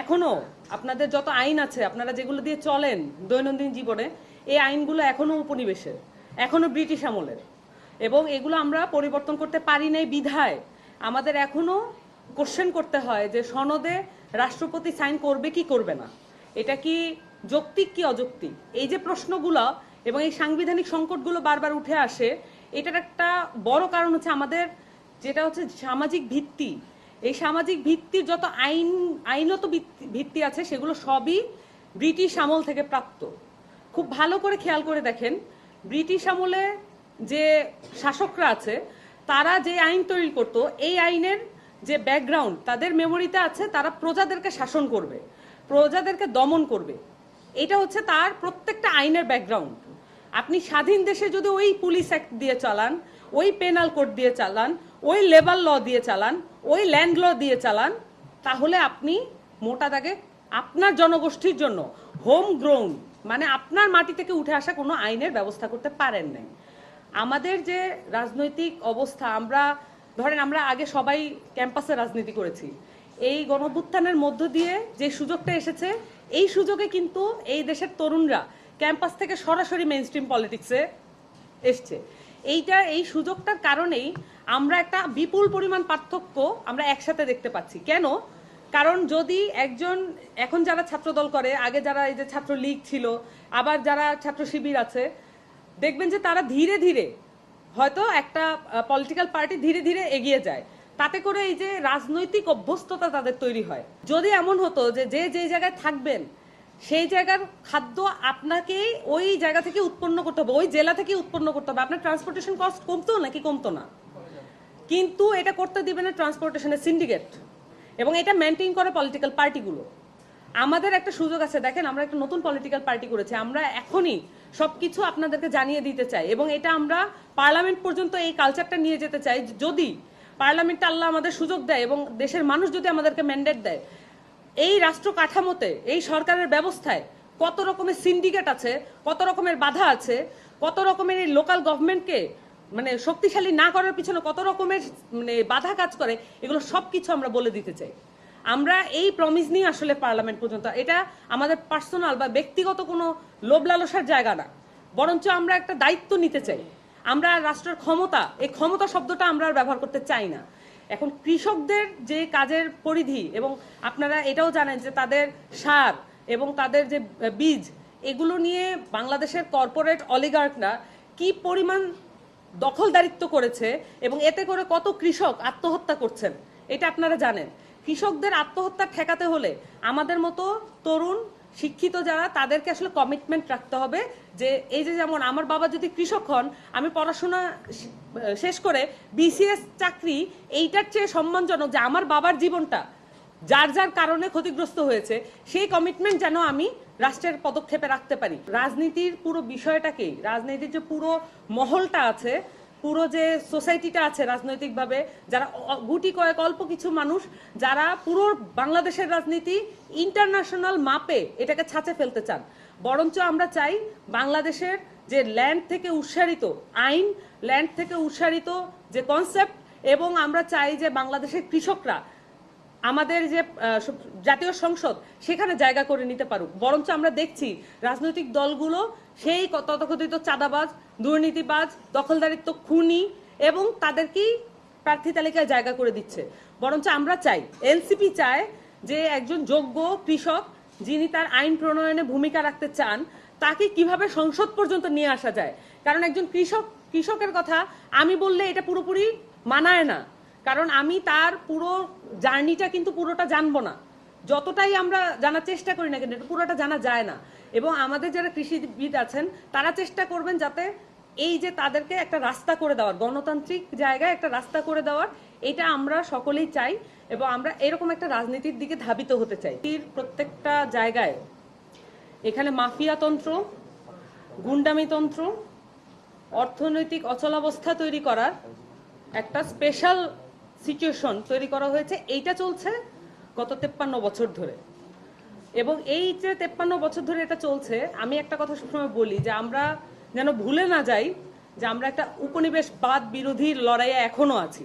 এখনও আপনাদের যত আইন আছে, আপনারা যেগুলো দিয়ে চলেন দৈনন্দিন জীবনে, এই আইনগুলো এখনও উপনিবেশের, এখনও ব্রিটিশ আমলের। এবং এগুলো আমরা পরিবর্তন করতে পারি নাই বিধায়। আমাদের এখনও কোশ্চেন করতে হয় যে সনদে রাষ্ট্রপতি সাইন করবে কি করবে না। এটা কি যৌক্তিক কি অযৌক্তিক? এই যে প্রশ্নগুলো এবং এই সাংবিধানিক সংকটগুলো বারবার উঠে আসে, এটার একটা বড় কারণ হচ্ছে আমাদের যেটা হচ্ছে সামাজিক ভিত্তি। এই সামাজিক ভিত্তির যত আইন, আইনত ভিত্তি- আছে, সেগুলো সবই ব্রিটিশ আমল থেকে প্রাপ্ত। খুব ভালো করে খেয়াল করে দেখেন, ব্রিটিশ আমলে যে শাসকরা আছে, তারা যে আইন তৈরি করত, এই আইনের যে ব্যাকগ্রাউন্ড তাদের মেমোরিতে আছে, তারা প্রজাদেরকে শাসন করবে, প্রজাদেরকে দমন করবে। এটা হচ্ছে তার প্রত্যেকটা আইনের ব্যাকগ্রাউন্ড আপনি স্বাধীন দেশে যদি ওই পুলিশ অ্যাক্ট দিয়ে চালান, ওই পেনাল কোড দিয়ে চালান ওই লেবার ল দিয়ে চালান, ওই ল্যান্ড ল দিয়ে চালান, তাহলে আপনি মোটা দাগে আপনার জনগোষ্ঠীর জন্য হোম গ্রোন মানে আপনার মাটি থেকে উঠে আসা কোনো আইনের ব্যবস্থা করতে পারেন নাই। আমাদের যে রাজনৈতিক অবস্থা, আমরা, ধরেন আমরা আগে সবাই ক্যাম্পাসে রাজনীতি করেছি। এই গণভুত্থানের মধ্য দিয়ে যে সুযোগটা এসেছে, এই সুযোগে কিন্তু এই দেশের তরুণরা ক্যাম্পাস থেকে সরাসরি মেইন স্ট্রিম পলিটিক্সে এসছে। এইটা, এই সুযোগটার কারণেই আমরা একটা বিপুল পরিমাণ পার্থক্য আমরা একসাথে দেখতে পাচ্ছি। কেন? কারণ যদি একজন, এখন যারা ছাত্রদল করে, আগে যারা এই যে ছাত্র লীগ ছিল, আবার যারা ছাত্র শিবির আছে, দেখবেন যে তারা ধীরে ধীরে হয়তো একটা পলিটিক্যাল পার্টি ধীরে ধীরে এগিয়ে যায়। তাতে করে এই যে রাজনৈতিক অভ্যস্ততা তাদের তৈরি হয়। যদি এমন হতো যে যে যে জায়গায় থাকবেন সেই জায়গার খাদ্য আপনাকে ওই জায়গা থেকে উৎপন্ন করতে হবে, ওই জেলা থেকে উৎপন্ন করতে হবে। আপনার ট্রান্সপোর্টেশন কস্ট কমতো নাকি কমতো না? কিন্তু এটা করতে দিবে না ট্রান্সপোর্টেশনের সিন্ডিকেট এবং এটা মেনটেন করে পলিটিক্যাল পার্টিগুলো আমাদের একটা সুযোগ আছে, দেখেন আমরা একটা নতুন পলিটিক্যাল পার্টি করেছি, আমরা এখনই সবকিছু আপনাদেরকে জানিয়ে দিতে চাই এবং এটা আমরা পার্লামেন্ট পর্যন্ত এই কালচারটা নিয়ে যেতে চাই। যদি পার্লামেন্টটা আল্লাহ আমাদের সুযোগ দেয় এবং দেশের মানুষ যদি আমাদেরকে ম্যান্ডেট দেয় এই রাষ্ট্র কাঠামোতে, এই সরকারের ব্যবস্থায় কত রকমের সিন্ডিকেট আছে, কত রকমের বাধা আছে, কত রকমের এই লোকাল গভর্নমেন্টকে মানে শক্তিশালী না করার পিছনে কত রকমের মানে বাধা কাজ করে, এগুলো সব কিছু আমরা বলে দিতে চাই। আমরা এই প্রমিস নিয়ে আসলে পার্লামেন্ট পর্যন্ত, এটা আমাদের পার্সোনাল বা ব্যক্তিগত কোনো লোভ লালসার জায়গা না। বরঞ্চ আমরা একটা দায়িত্ব নিতে চাই। আমরা রাষ্ট্রের ক্ষমতা, এই ক্ষমতা শব্দটা আমরা আর ব্যবহার করতে চাই না। এখন কৃষকদের যে কাজের পরিধি এবং আপনারা এটাও জানেন যে তাদের সার এবং তাদের যে বীজ, এগুলো নিয়ে বাংলাদেশের কর্পোরেট অলিগার্করা কি পরিমাণ দখলদারিত্ব করেছে এবং এতে করে কত কৃষক আত্মহত্যা করছেন, এটা আপনারা জানেন। কৃষকদের আত্মহত্যা ঠেকাতে হলে আমাদের মতো তরুণ, শিক্ষিত যারা, তাদেরকে আসলে কমিটমেন্ট রাখতে হবে যে, এই যে যেমন আমার বাবা যদি কৃষক হন, আমি পড়াশোনা শেষ করে বিসিএস চাকরি এইটার চেয়ে সম্মানজনক যে আমার বাবার জীবনটা, যার যার কারণে ক্ষতিগ্রস্ত হয়েছে, সেই কমিটমেন্ট যেন আমি রাষ্ট্রের পদক্ষেপে রাখতে পারি। রাজনীতির পুরো বিষয়টাকেই, রাজনীতির যে পুরো মহলটা আছে পুরো যে সোসাইটিটা আছে রাজনৈতিকভাবে, যারা গুটি কয়েক অল্প কিছু মানুষ, যারা পুরো বাংলাদেশের রাজনীতি ইন্টারন্যাশনাল মাপে এটাকে ছাঁচে ফেলতে চান। বরঞ্চ আমরা চাই বাংলাদেশের যে ল্যান্ড থেকে উৎসারিত আইন ল্যান্ড থেকে উৎসারিত যে কনসেপ্ট এবং আমরা চাই যে বাংলাদেশের কৃষকরা আমাদের যে জাতীয় সংসদ, সেখানে জায়গা করে নিতে পারুক। বরঞ্চ আমরা দেখছি রাজনৈতিক দলগুলো সেই তথাকথিত চাঁদাবাজ, দুর্নীতিবাজ, দখলদারিত্ব খুনি এবং তাদেরকেই প্রার্থী তালিকায় জায়গা করে দিচ্ছে। বরঞ্চ আমরা চাই, এনসিপি চায় যে একজন যোগ্য কৃষক যিনি তার আইন প্রণয়নে ভূমিকা রাখতে চান, তাকে কীভাবে সংসদ পর্যন্ত নিয়ে আসা যায়? কারণ একজন কৃষক, কৃষকের কথা আমি বললে এটা পুরোপুরি মানায় না। কারণ আমি তার পুরো জার্নিটা কিন্তু পুরোটা জানব না। যতটাই আমরা জানার চেষ্টা করি না কিন্তু এটা পুরোটা জানা যায় না। এবং আমাদের যারা কৃষিবিদ আছেন, তারা চেষ্টা করবেন যাতে এই যে তাদেরকে একটা রাস্তা করে দেওয়ার, গণতান্ত্রিক জায়গায় একটা রাস্তা করে দেওয়ার, এটা আমরা সকলেই চাই এবং আমরা এরকম একটা রাজনীতির দিকে ধাবিত হতে চাই। প্রত্যেকটা জায়গায় এখানে মাফিয়াতন্ত্র গুন্ডামিতন্ত্র অর্থনৈতিক অচলাবস্থা তৈরি করার একটা স্পেশাল সিচুয়েশন তৈরি করা হয়েছে। এইটা চলছে গত তেপ্পান্ন বছর ধরে। এবং এই যে তেপ্পান্ন বছর ধরে এটা চলছে, আমি একটা কথা সবসময় বলি যে আমরা যেন ভুলে না যাই যে আমরা একটা উপনিবেশবাদ বিরোধী লড়াইয়ে এখনও আছি।